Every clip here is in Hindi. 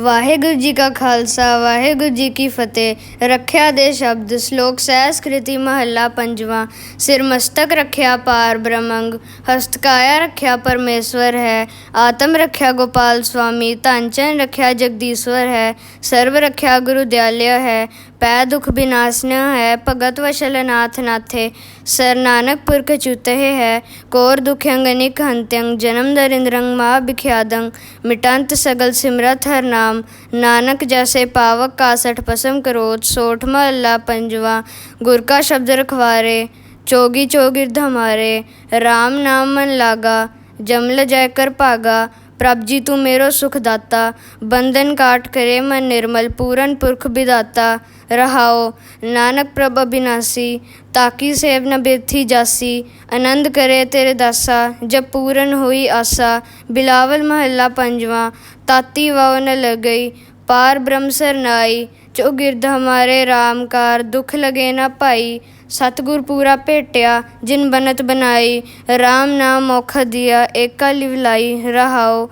ਵਾਹਿਗੁਰੂ ਜੀ ਕਾ ਖਾਲਸਾ, ਵਾਹਿਗੁਰੂ ਜੀ ਕੀ ਫਤਿਹ। ਰੱਖਿਆ ਦੇ ਸ਼ਬਦ, ਸ਼ਲੋਕ ਸਹਿਸਕ੍ਰਿਤੀ, ਮਹੱਲਾ ਪੰਜਵਾਂ। ਸਿਰ ਮਸਤਕ ਰੱਖਿਆ ਪਾਰ ਬ੍ਰਹਮੰਗ, ਹਸਤਕਾਇਆ ਰੱਖਿਆ ਪਰਮੇਸ਼ਵਰ ਹੈ। ਆਤਮ ਰੱਖਿਆ ਗੋਪਾਲ ਸੁਆਮੀ ਧਨਚਨ ਰੱਖਿਆ ਜਗਦੀਸ਼ਵਰ ਹੈ। ਸਰਵ ਰੱਖਿਆ ਗੁਰੂ ਦਿਆਲਿਆ ਹੈ। ਪੈ ਦੁਖ ਬਿਨਾਸਨ ਹੈ ਭਗਤ ਵਸ਼ਲ ਨਾਥ ਨਾਥੇ ਸਰ ਨਾਨਕ ਪੁਰਖ ਚੁਤਹਿ ਹੈ ਕੋਰ ਦੁਖ ਅੰਗਨਿਕ ਹੰਤਯੰ ਜਨਮ ਦਰਿੰਦਰੰ ਮਾ ਬਿਖਿਆਦੰ ਮਿਟੰਤ ਸਗਲ ਸਿਮਰਤ ਹਰ ਨਾਮ ਨਾਨਕ ਜੈਸੇ ਪਾਵਕ ਕਾਸਠ ਪਸਮ ਕਰੋਤ ਸੋਠ ਮਹੱਲਾ ਪੰਜਵਾ ਗੁਰ ਕਾ ਸ਼ਬਦ ਰਖਵਾਰੇ ਚੋਗੀ ਚੌਗਿਰਦ ਹਮਾਰੇ RAM ਨਾਮ ਮਨ ਲਾਗਾ ਜਮਲ ਜੈ ਕਰ ਭਾਗਾ प्रभ जी तू मेरो सुखदाता बंधन काट करे मन निर्मल पूरन पुरख विदाता रहाओ नानक प्रभ अभिनासी ताकि सेव न बेथी जासी आनंद करे तेरे दासा जब पूरन हुई आसा बिलावल महला पंजवा ताती वाव न लग गई पार ब्रह्म सरनाई जो गिरद हमारे राम कार दुख लगे ना पाई। सतगुर पूरा भेटिया, जिन बनत बनाई। राम नाम औख दिया, एका लिवलाई रहाओ।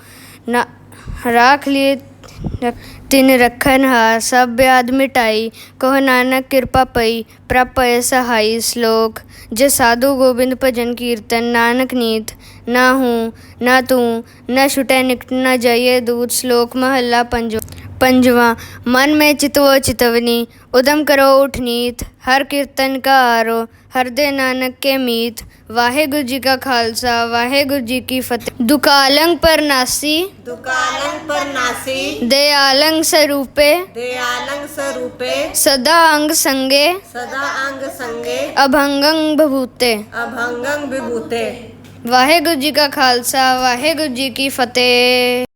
ना, राख लिए तिन रखन हार सब ब्याद मिटाई। कोह नानक कृपा पई प्रपय सहाई श्लोक। ज साधु गोविंद भजन कीर्तन नानक नीत। ना हूँ, ना तू, न छुटे निकट, न जाइए दूत श्लोक महला पंजो। पंजवा मन में चितवो चितवनी उदम करो उठनीत हर कीर्तन का आरो हरदे नानक के मीत। वाहेगुरु जी का खालसा वाहेगुरु जी की फतेह। दुकालंग पर नासी। दुकालंग पर नासी। दयालंग स्वरूपे दयालंग स्वरूपे सदा अंग संगे। सदा अंग संगे। अभंगंग बभूते अभंगंग विभूते। वाहेगुरु जी का खालसा वाहेगुरु जी की फतेह।